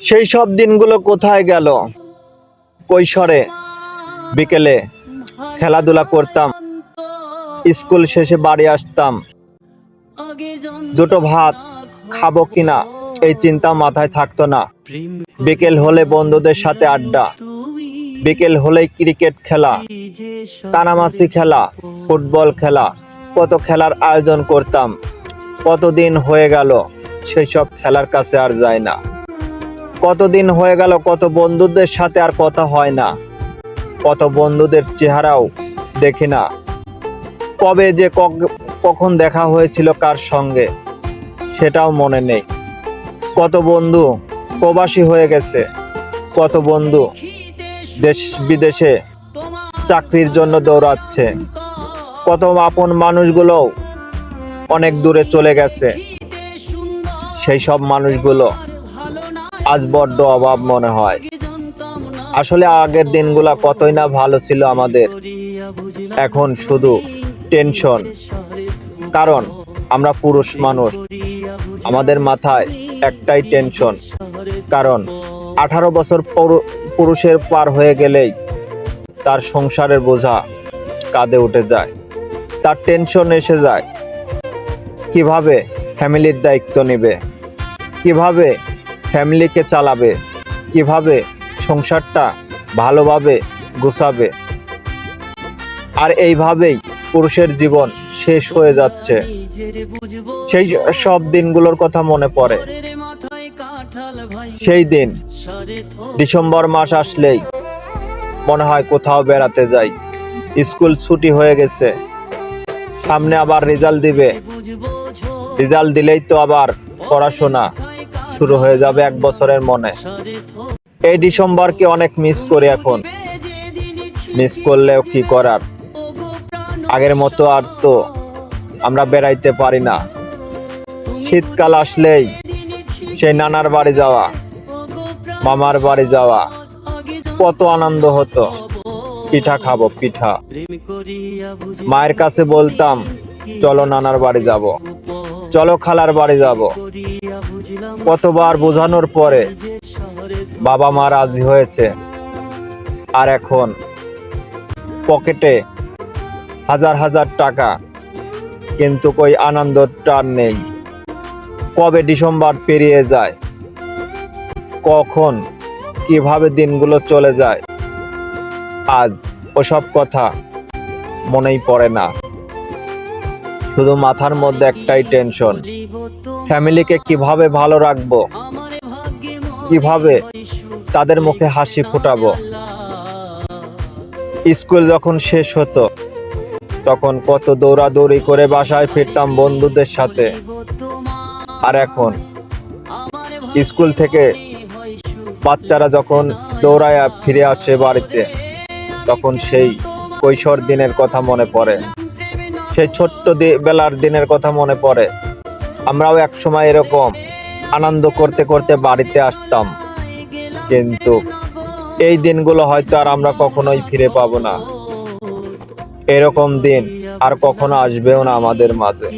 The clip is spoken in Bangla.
সেই সব দিনগুলো কোথায় গেল? কৈশোরে, বিকেলে খেলাধুলা করতাম, স্কুল শেষে বাড়ি আসতাম। দুটো ভাত খাব কিনা এই চিন্তা মাথায় থাকতো না। বিকেল হলে বন্ধুদের সাথে আড্ডা। বিকেল হলেই ক্রিকেট খেলা কানামাসি খেলা, ফুটবল খেলা, কত খেলার আয়োজন করতাম। কতদিন হয়ে গেল, সেই সব খেলার কাছে আর যায় না। কতদিন হয়ে গেল কত বন্ধুদের সাথে আর কথা হয় না। কত বন্ধুদের চেহারাও দেখি না। কবে যে কখন দেখা হয়েছিল কার সঙ্গে, সেটাও মনে নেই। কত বন্ধু প্রবাসী হয়ে গেছে, কত বন্ধু দেশ বিদেশে চাকরির জন্য দৌড়াচ্ছে, কত আপন মানুষগুলোও অনেক দূরে চলে গেছে। সেই সব মানুষগুলো আজ বড্ড অভাব মনে হয়। আসলে আগের দিনগুলা কতই না ভালো ছিল আমাদের। এখন শুধু টেনশন কারণ আমরা পুরুষ মানুষ। আমাদের মাথায় একটাই টেনশন কারণ আঠারো বছর পরু- পুরুষের পার হয়ে গেলেই তার সংসারের বোঝা কাঁধে উঠে যায়। তার টেনশন এসে যায়। কীভাবে ফ্যামিলির দায়িত্ব নেবে? কীভাবে ফ্যামিলিকে চালাবে, কীভাবে সংসারটা ভালোভাবে গুছাবে। আর এইভাবেই পুরুষের জীবন শেষ হয়ে যাচ্ছে। সেই সব দিনগুলোর কথা মনে পড়ে। সেই দিন, ডিসেম্বর মাস আসলেই মনে হয় কোথাও বেড়াতে যাই। স্কুল ছুটি হয়ে গেছে। সামনে আবার রেজাল্ট দিবে। রেজাল্ট দিলেই তো আবার পড়াশোনা। শুরু হয়ে যাবে এক বছরের মনে। এই ডিসেম্বরকে অনেক মিস করি এখন। মিস করলেও কি করার? আগের মতো আর তো আমরা বেড়াইতে পারি না। শীতকাল আসলেই সেই নানার বাড়ি যাওয়া, মামার বাড়ি যাওয়া, কত আনন্দ হতো। পিঠা খাব, পিঠা। মায়ের কাছে বলতাম চলো নানার বাড়ি যাব। চলো খালার বাড়ি যাব। কতবার বোঝানোর পরে বাবা মা রাজি হয়েছে। আর এখন পকেটে হাজার হাজার টাকা, কিন্তু কই আনন্দটা নেই। কবে ডিসেম্বর পেরিয়ে যায়? কখন, কীভাবে দিনগুলো চলে যায়? আজ ওসব কথা মনেই পড়ে না। শুধু মাথার মধ্যে একটাই টেনশন ফ্যামিলিকে কীভাবে ভালো রাখব? কীভাবে তাদের মুখে হাসি ফুটাবো? স্কুল যখন শেষ হতো, তখন কত দৌড়াদৌড়ি করে বাসায় ফিরতাম বন্ধুদের সাথে। আর এখন, স্কুল থেকে বাচ্চারা যখন দৌড়ায় ফিরে আসে বাড়িতে, তখন সেই কৈশোর দিনের কথা মনে পড়ে। সেই ছোট্ট বেলার দিনের কথা মনে পড়ে। আমরাও এক সময় এরকম আনন্দ করতে করতে বাড়িতে আসতাম। কিন্তু এই দিনগুলো হয়তো আর আমরা কখনোই ফিরে পাব না। এরকম দিন আর কখনো আসবেও না আমাদের মাঝে।